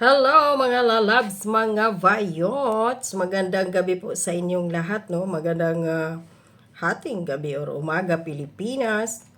Hello mga lalabs, mga vayots! Magandang gabi po sa inyong lahat, no? Magandang ah, hating gabi or umaga Pilipinas.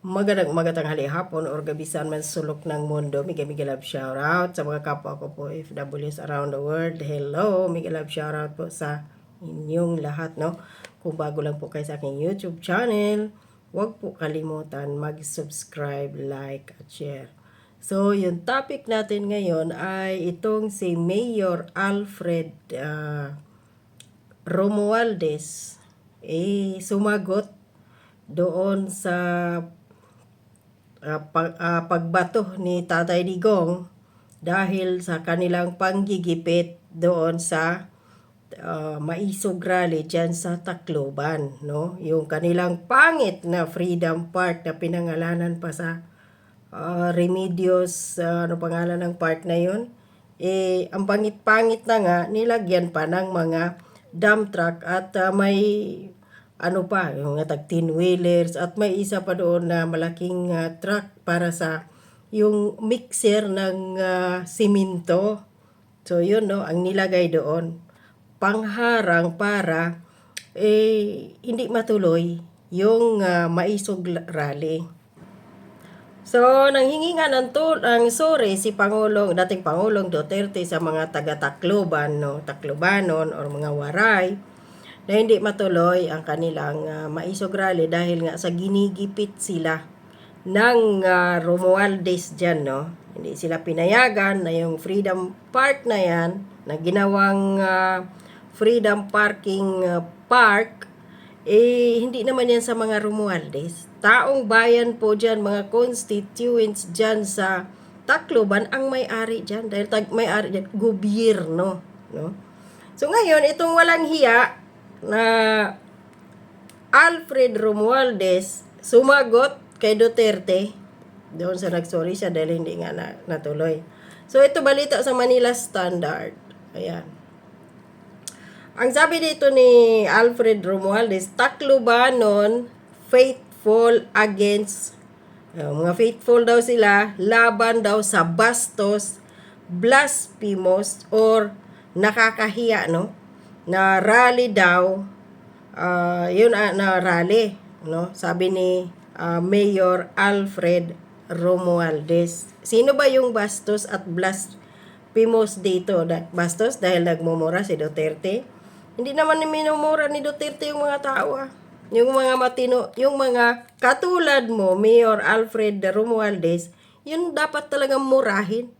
Magandang umaga tanghali hapon or gabi saan man sulok ng mundo. Mega mega love shoutout sa mga kapwa ko po FWs around the world. Hello! Mega love shoutout po sa inyong lahat, no? Kung bago lang po kayo sa aking YouTube channel, huwag po kalimutan mag-subscribe, like, at share. So, yung topic natin ngayon ay itong si Mayor Alfred ah, Romualdez eh sumagot doon sa ah, pag- ah, pagbato ni Tatay Digong dahil sa kanilang panggigipit doon sa uh, maisog rally dyan sa Tacloban, no? Yung kanilang pangit na Freedom Park na pinangalanan pa sa uh, Remedios, uh, ano pangalan ng park na yun? Eh, ang pangit-pangit na nga, nilagyan pa ng mga dump truck at uh, may ano pa, yung mga tag 10 wheelers at may isa pa doon na malaking uh, truck para sa yung mixer ng uh. So yun no, ang nilagay doon pangharang para eh hindi matuloy yung uh, maisog rally. So, nanghingi nga ng tul ang sorry si Pangulong, dating Pangulong Duterte sa mga taga Tacloban, no, Taclobanon or mga Waray na hindi matuloy ang kanilang uh, maisog rally dahil nga sa ginigipit sila ng uh, Romualdez dyan, no? Hindi sila pinayagan na yung Freedom Park na yan, na ginawang uh, Freedom Parking uh, Park, eh, hindi naman yan sa mga Romualdez. Taong bayan po dyan, mga constituents dyan sa Tacloban, ang may-ari dyan. Dahil tag may-ari dyan, gobyerno. No? So ngayon, itong walang hiya na Alfred Romualdez sumagot kay Duterte. Doon sa nagsorry siya dahil hindi nga na, natuloy. So ito balita sa Manila Standard. Ayan. Ang sabi dito ni Alfred Romualdez, Taclobanon faithful against uh, mga faithful daw sila laban daw sa bastos blasphemous or nakakahiya no? Na rally daw uh, yun uh, na rally no? Sabi ni uh, Mayor Alfred Romualdez. Sino ba yung bastos at blasphemous dito? Bastos dahil nagmumura si Duterte? Hindi naman ni minumura ni Duterte yung mga tao ah. Yung mga matino, yung mga katulad mo, Mayor Alfred Romualdez, yun dapat talagang murahin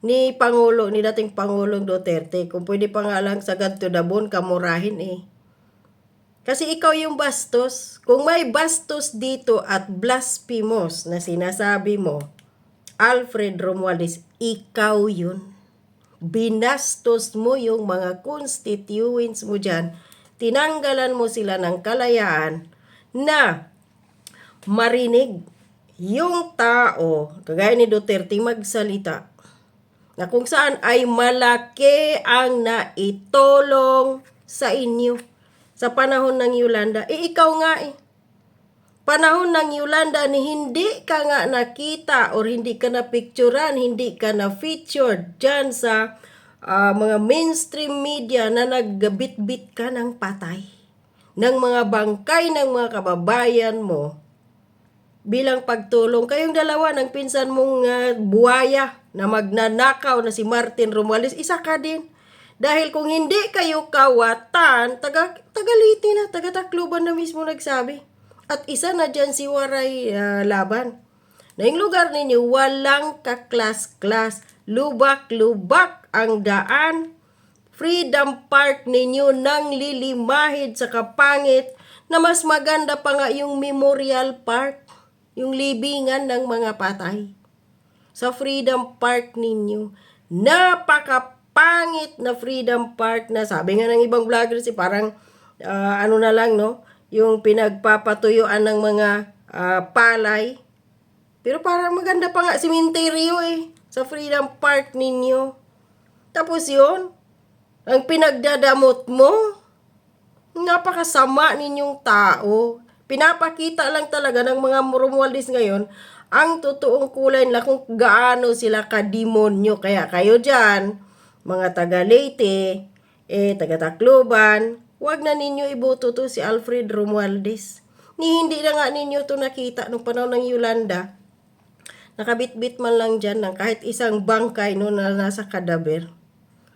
ni Pangulo, ni dating Pangulong Duterte. Kung pwede pa nga lang sa ganito dabon, kamurahin eh. Kasi ikaw yung bastos. Kung may bastos dito at blasphemous na sinasabi mo, Alfred Romualdez, ikaw yun binastos mo yung mga constituents mo dyan, tinanggalan mo sila ng kalayaan na marinig yung tao, kagaya ni Duterte, magsalita na kung saan ay malaki ang naitulong sa inyo sa panahon ng Yolanda. Eh, ikaw nga eh panahon ng Yolanda ni hindi ka nga nakita or hindi ka na picturean, hindi ka na featured dyan sa uh, mga mainstream media na nagbit-bit ka ng patay ng mga bangkay ng mga kababayan mo bilang pagtulong. Kayong dalawa ng pinsan mong uh, buwaya na magnanakaw na si Martin Romualdez, isa ka din. Dahil kung hindi kayo kawatan, taga, tagaliti na, taga Tacloban na mismo nagsabi. At isa na dyan si Waray uh, Laban. Na yung lugar ninyo, walang kaklas-klas, lubak-lubak ang daan. Freedom Park ninyo nang lilimahid sa kapangit na mas maganda pa nga yung Memorial Park, yung libingan ng mga patay. Sa Freedom Park ninyo, napakapangit na Freedom Park na sabi nga ng ibang vloggers, eh, parang uh, ano na lang, no? yung pinagpapatuyuan ng mga uh, palay. Pero parang maganda pa nga simenteryo eh, sa Freedom Park ninyo. Tapos yun, ang pinagdadamot mo, napakasama ninyong tao. Pinapakita lang talaga ng mga Romualdez ngayon ang totoong kulay nila kung gaano sila kademonyo. Kaya kayo dyan, mga taga Leyte, eh, taga Tacloban, wag na ninyo iboto to si Alfred Romualdez. Ni hindi na nga ninyo to nakita nung panahon ng Yolanda. Nakabitbit man lang dyan ng kahit isang bangkay no, na nasa kadaber.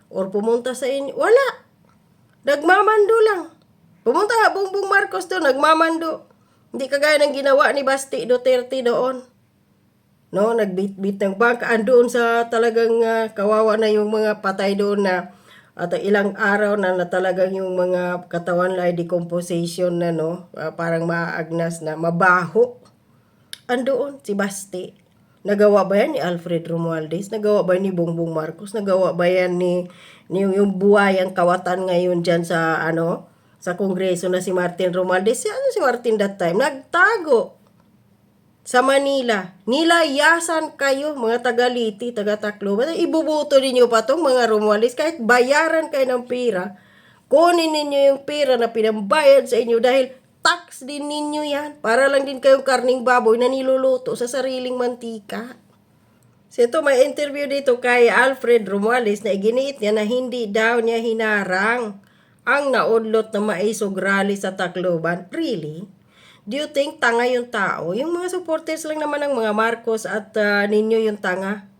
Or pumunta sa inyo. Wala. Nagmamando lang. Pumunta nga Bongbong Marcos doon, nagmamando. Hindi kagaya ng ginawa ni Basti Duterte doon. No, nagbitbit ng bangka. Andoon sa talagang ah, kawawa na yung mga patay doon na at ilang araw na, na talagang yung mga katawan ay decomposition na no, ah, parang maagnas na, mabaho. Andoon si Basti. Nagawa ba yan ni Alfred Romualdez? Nagawa ba ni Bongbong Marcos? Nagawa ba yan ni, ni yung buhayang kawatan ngayon dyan sa ano sa kongreso na si Martin Romualdez? Si, ano si Martin that time? Nagtago sa Manila. Nilayasan kayo, mga taga-Liti, taga-Tacloban. Ibubuto ninyo pa tong mga Romualdez kahit bayaran kayo ng pera. Kunin ninyo yung pera na pinambayad sa inyo dahil tax din ninyo yan. Para lang din kayong karning baboy na niluluto sa sariling mantika. So ito, may interview dito kay Alfred Romualdez na iginiit niya na hindi daw niya hinarang ang naudlot na maisog rally sa Tacloban. Really? Do you think tanga yung tao? Yung mga supporters lang naman ng mga Marcos at ah, ninyo yung tanga.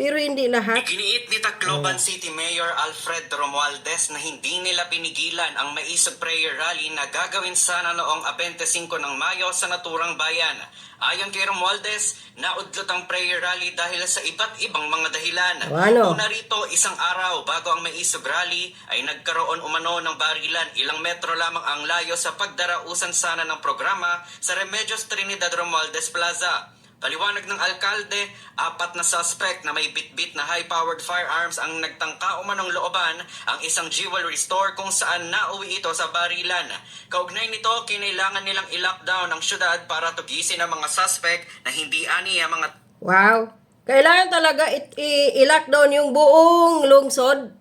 Pero hindi lahat. Iginiit ni Tacloban City Mayor Alfred Romualdez na hindi nila pinigilan ang maisog prayer rally na gagawin sana noong 25 ng Mayo sa naturang bayan. Ayon kay Romualdez, naudlot ang prayer rally dahil sa iba't ibang mga dahilan. O, ano? Una rito, isang araw bago ang maisog rally ay nagkaroon umano ng barilan. Ilang metro lamang ang layo sa pagdarausan sana ng programa sa Remedios Trinidad Romualdez Plaza. Paliwanag ng alkalde, apat na suspect na may bitbit na high-powered firearms ang nagtangka umanong looban ang isang jewelry store kung saan nauwi ito sa barilan. Kaugnay nito, kinailangan nilang i-lockdown ang syudad para tugisin ang mga suspect na hindi ani ang mga Wow. Kailangan talaga i-lockdown yung buong lungsod,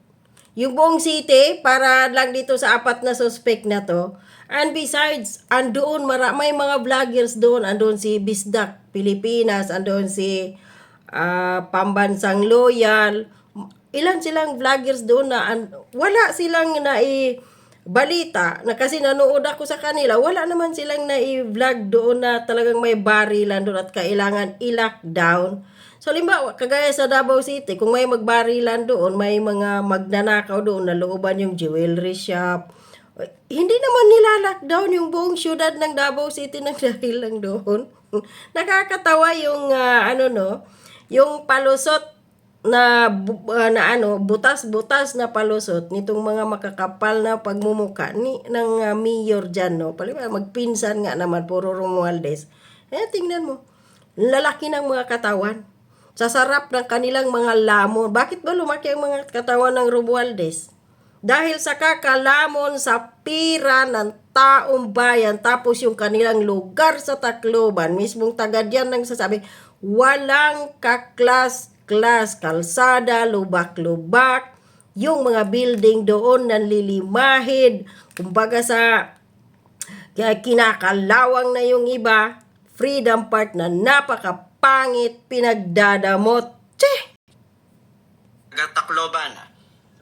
yung buong city para lang dito sa apat na suspect na to. And besides, andoon mara may mga vloggers doon, andoon si Bisdak Pilipinas, andoon si ah, Pambansang Loyal. Ilan silang vloggers doon na an- wala silang na balita na kasi nanood ako sa kanila, wala naman silang na-vlog doon na talagang may barilan doon at kailangan i-lockdown. So, limbawa, kagaya sa Davao City, kung may magbarilan doon, may mga magnanakaw doon na looban yung jewelry shop. Hindi naman nila lockdown yung buong syudad ng Davao City nang dahil lang doon. Nakakatawa yung ah, ano no, yung palusot na ah, na ano butas-butas na palusot nitong mga makakapal na pagmumuka ni ng ah, mayor diyan no. Paliwa magpinsan nga naman puro Romualdez. Eh tingnan mo. Lalaki ng mga katawan. Sa sarap ng kanilang mga lamon. Bakit ba lumaki ang mga katawan ng Romualdez? Dahil sa kakalamon sa pira ng taong bayan tapos yung kanilang lugar sa Tacloban, mismong taga diyan nang sasabi, walang kaklas-klas, kalsada, lubak-lubak, yung mga building doon nanlilimahid, kumbaga sa kinakalawang na yung iba, Freedom Park na napakapangit, pinagdadamot. Tse! Tacloban.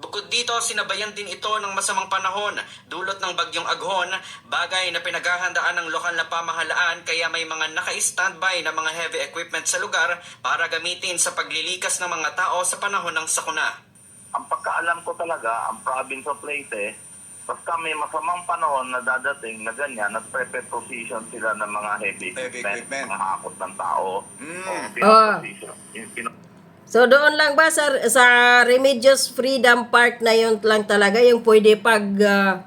Bukod dito, sinabayan din ito ng masamang panahon, dulot ng bagyong aghon, bagay na pinaghahandaan ng lokal na pamahalaan kaya may mga naka-standby na mga heavy equipment sa lugar para gamitin sa paglilikas ng mga tao sa panahon ng sakuna. ang pagkaalam ko talaga, ang province of Leyte, basta may masamang panahon na dadating na ganyan, nag-prepare position sila ng mga heavy Heavy equipment, equipment. mga hakot ng tao. Mm. O, Ah. pinaposition. Yung pino- So doon lang ba sa, sa Remedios Freedom Park na yun lang talaga yung pwede pag ah,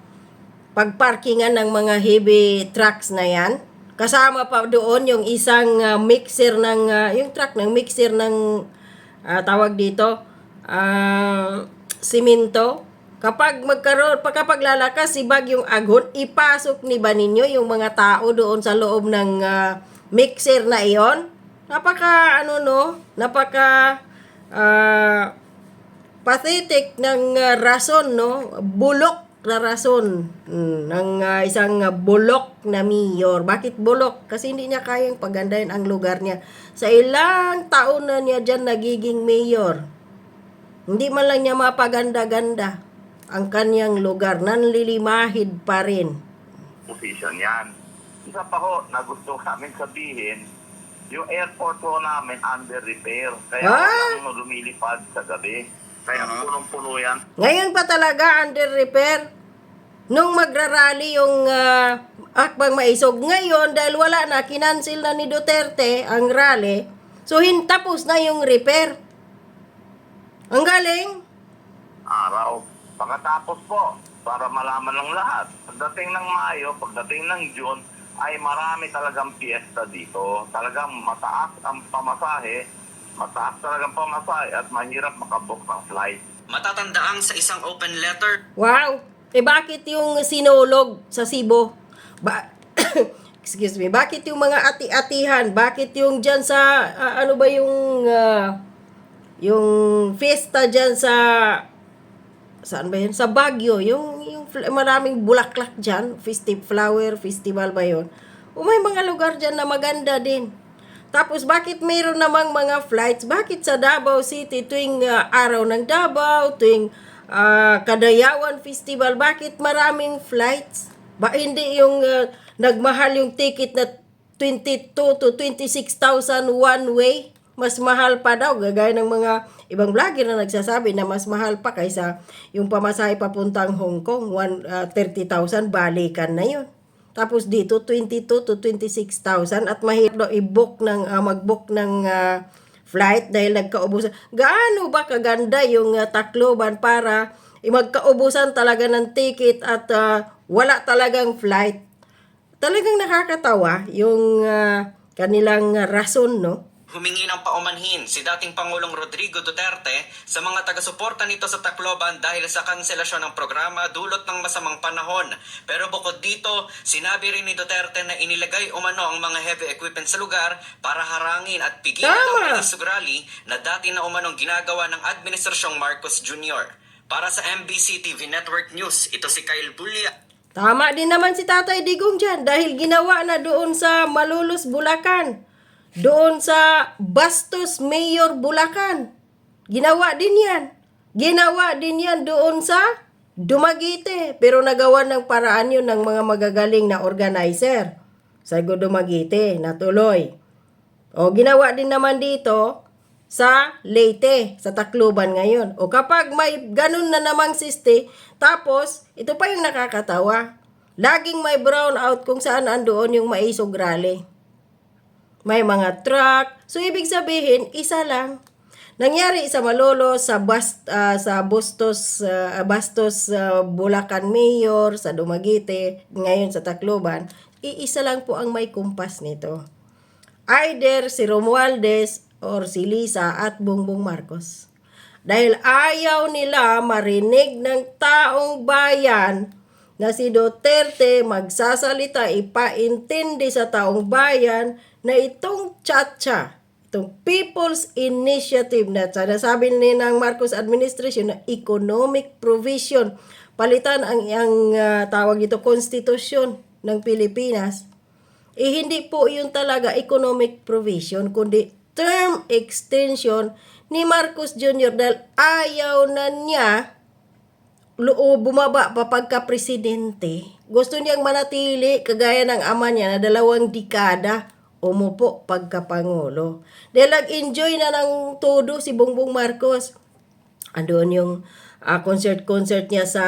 pagparkingan ng mga heavy trucks na yan? Kasama pa doon yung isang ah, mixer ng ah, yung truck ng mixer ng ah, tawag dito ah, simento. Kapag magkaroon, kapag lalakas si Bagyong Agon, ipasok ni ba ninyo yung mga tao doon sa loob ng ah, mixer na iyon? Napaka ano no, napaka ah, pathetic ng ah, rason no, bulok na rason mm, ng ah, isang ah, bulok na mayor. Bakit bulok? Kasi hindi niya kayang pagandahin ang lugar niya. Sa ilang taon na niya dyan nagiging mayor, hindi man lang niya mapaganda-ganda ang kanyang lugar. Nanlilimahid pa rin. position yan. Isa pa ho, na gusto namin sabihin, yung airport ho namin under repair. Kaya Ah! walang lumilipad sa gabi. Kaya punong-puno yan. Ngayon pa talaga under repair. Nung magrarally yung ah, akbang maisog. Ngayon, dahil wala na, kinansil na ni Duterte ang rally. So, hin tapos na yung repair. Ang galing. Araw. Pagkatapos po, para malaman ng lahat, pagdating ng Mayo, pagdating ng June, ay marami talagang piyesta dito. Talagang mataas ang pamasahe, mataas talagang pamasahe at mahirap makabook ng flight. Matatandaang sa isang open letter Wow! Eh bakit yung sinulog sa Cebu? Ba Excuse me. Bakit yung mga ati-atihan? Bakit yung dyan sa ah, ano ba yung ah, yung fiesta dyan sa saan ba yun? Sa Baguio. Yung, yung maraming bulaklak dyan. Festive flower festival ba yun? O may mga lugar dyan na maganda din. Tapos bakit mayroon namang mga flights? Bakit sa Davao City tuwing ah, araw ng Davao, tuwing ah, Kadayawan Festival, bakit maraming flights? Ba hindi yung ah, nagmahal yung ticket na 22 to 26,000 one way? Mas mahal pa daw, gagaya ng mga ibang vlogger na nagsasabi na mas mahal pa kaysa yung pamasahe papuntang Hong Kong, one, ah, 30,000, balikan na yun. Tapos dito 22 to 26,000 at mahirap daw i-book ng ah, mag-book ng ah, flight dahil nagkaubusan. Gaano ba kaganda yung ah, Tacloban para magkaubusan talaga ng ticket at ah, wala talagang flight. Talagang nakakatawa yung ah, kanilang rason, no? Humingi ng paumanhin si dating Pangulong Rodrigo Duterte sa mga taga-suporta nito sa Tacloban dahil sa kanselasyon ng programa dulot ng masamang panahon. Pero bukod dito, sinabi rin ni Duterte na inilagay umano ang mga heavy equipment sa lugar para harangin at pigilan ang Maisog Rally na dati na umanong ginagawa ng Administrasyong Marcos Jr. Para sa MBC TV Network News, ito si Kyle Bulya. Tama din naman si Tatay Digong dyan dahil ginawa na doon sa Malulus, Bulacan. Doon sa Bastos, Mayor, Bulacan. Ginawa din yan. Ginawa din yan doon sa Dumaguete. Pero nagawa ng paraan yun ng mga magagaling na organizer. Sa Dumaguete, natuloy. O ginawa din naman dito sa Leyte, sa Tacloban ngayon. O kapag may ganun na namang siste, tapos, ito pa yung nakakatawa. Laging may brown out kung saan andoon yung maisog rally. May mga truck. So, ibig sabihin, isa lang. Nangyari sa Malolo, sa Bast, ah, sa Bustos, ah, Bastos, ah, Bulacan Mayor, sa Dumaguete, ngayon sa Tacloban, iisa lang po ang may kumpas nito. Either si Romualdez or si Lisa at Bongbong Marcos. Dahil ayaw nila marinig ng taong bayan na si Duterte magsasalita, ipaintindi sa taong bayan na itong tsa itong People's Initiative na sinasabi ni ng Marcos administration na economic provision, palitan ang, ang ah, tawag ito, konstitusyon ng Pilipinas, eh hindi po yun talaga economic provision, kundi term extension ni Marcos Jr. dahil ayaw na niya loob bumaba pa pagka-presidente. Gusto niyang manatili kagaya ng ama niya na dalawang dekada umupo pagka-pangulo. Dahil nag-enjoy na ng todo si Bongbong Marcos. Andun yung ah, concert-concert niya sa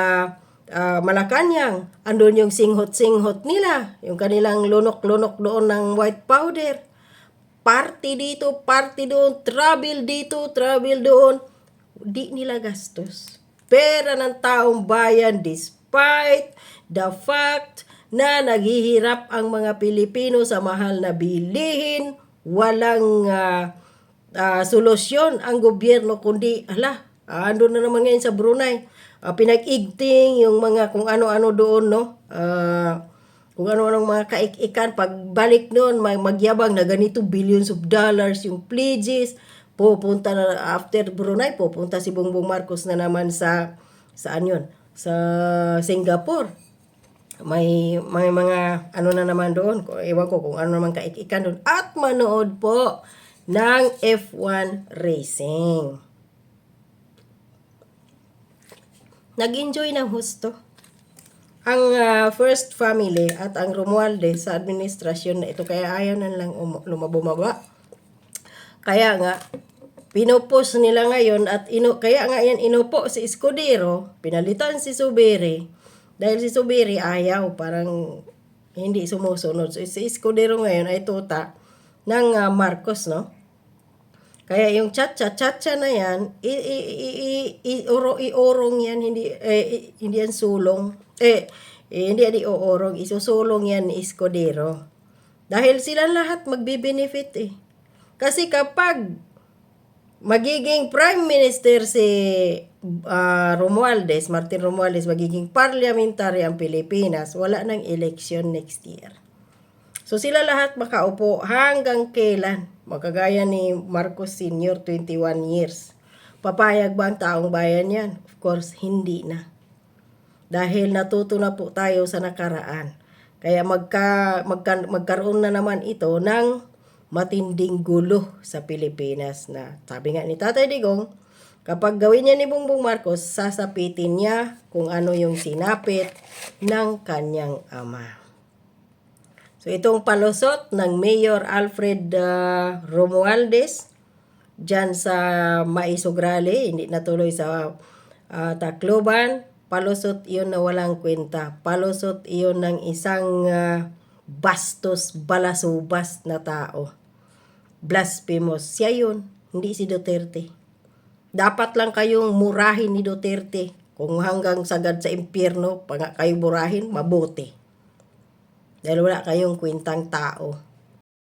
ah, Malacanang. Andun yung singhot-singhot nila. Yung kanilang lunok-lunok doon ng white powder. Party dito, party doon, travel dito, travel doon. Di nila gastos. Pera ng taong bayan despite the fact na naghihirap ang mga Pilipino sa mahal na bilihin, walang ah, ah, solusyon ang gobyerno kundi ala ando na naman ngayon sa Brunei. Ah, pinag-igting yung mga kung ano-ano doon no? Ah, kung ano-anong mga kaikikan. Pagbalik noon may magyabang na ganito billions of dollars yung pledges pupunta na after Brunei pupunta si Bongbong Marcos na naman sa saan yun sa Singapore. May, may mga ano na naman doon. Ewan ko kung ano naman kaikikan doon. At manood po ng F1 Racing. Nag-enjoy ng husto. Ang ah, first family at ang Romualdez sa administrasyon na ito kaya ayaw na lang um- lumabumaba. Kaya nga, pinupos nila ngayon at ino, kaya nga yan inupo si Escudero, pinalitan si Subiri. Dahil si Subiri ayaw, parang hindi sumusunod. So, si Escudero ngayon ay tuta ng ah, Marcos, no? Kaya yung chacha, chacha na yan, i, i, i, i, i- uro, iorong yan, hindi, eh, hindi yan sulong. Eh, eh, hindi yan iorong, isusulong yan ni Escudero. Dahil sila lahat magbe-benefit eh. Kasi kapag magiging prime minister si ah, Romualdez, Martin Romualdez, magiging parliamentary ang Pilipinas, wala nang election next year. So sila lahat makaupo hanggang kailan? Magkagaya ni Marcos Sr., 21 years. Papayag ba ang taong bayan yan? Of course, hindi na. Dahil natuto na po tayo sa nakaraan. Kaya magka, magka, magkaroon na naman ito ng matinding gulo sa Pilipinas na sabi nga ni Tatay Digong, kapag gawin niya ni Bongbong Marcos, sasapitin niya kung ano yung sinapit ng kanyang ama. So itong palusot ng Mayor Alfred uh, Romualdez dyan sa Maisugrale, hindi natuloy sa uh, Tacloban, palusot iyon na walang kwenta. Palusot iyon ng isang uh, bastos, balasubas na tao. Blasphemous. Siya yun, hindi si Duterte. Dapat lang kayong murahin ni Duterte. Kung hanggang sagad sa impyerno, pag kayo murahin, mabuti. Dahil wala kayong kwintang tao.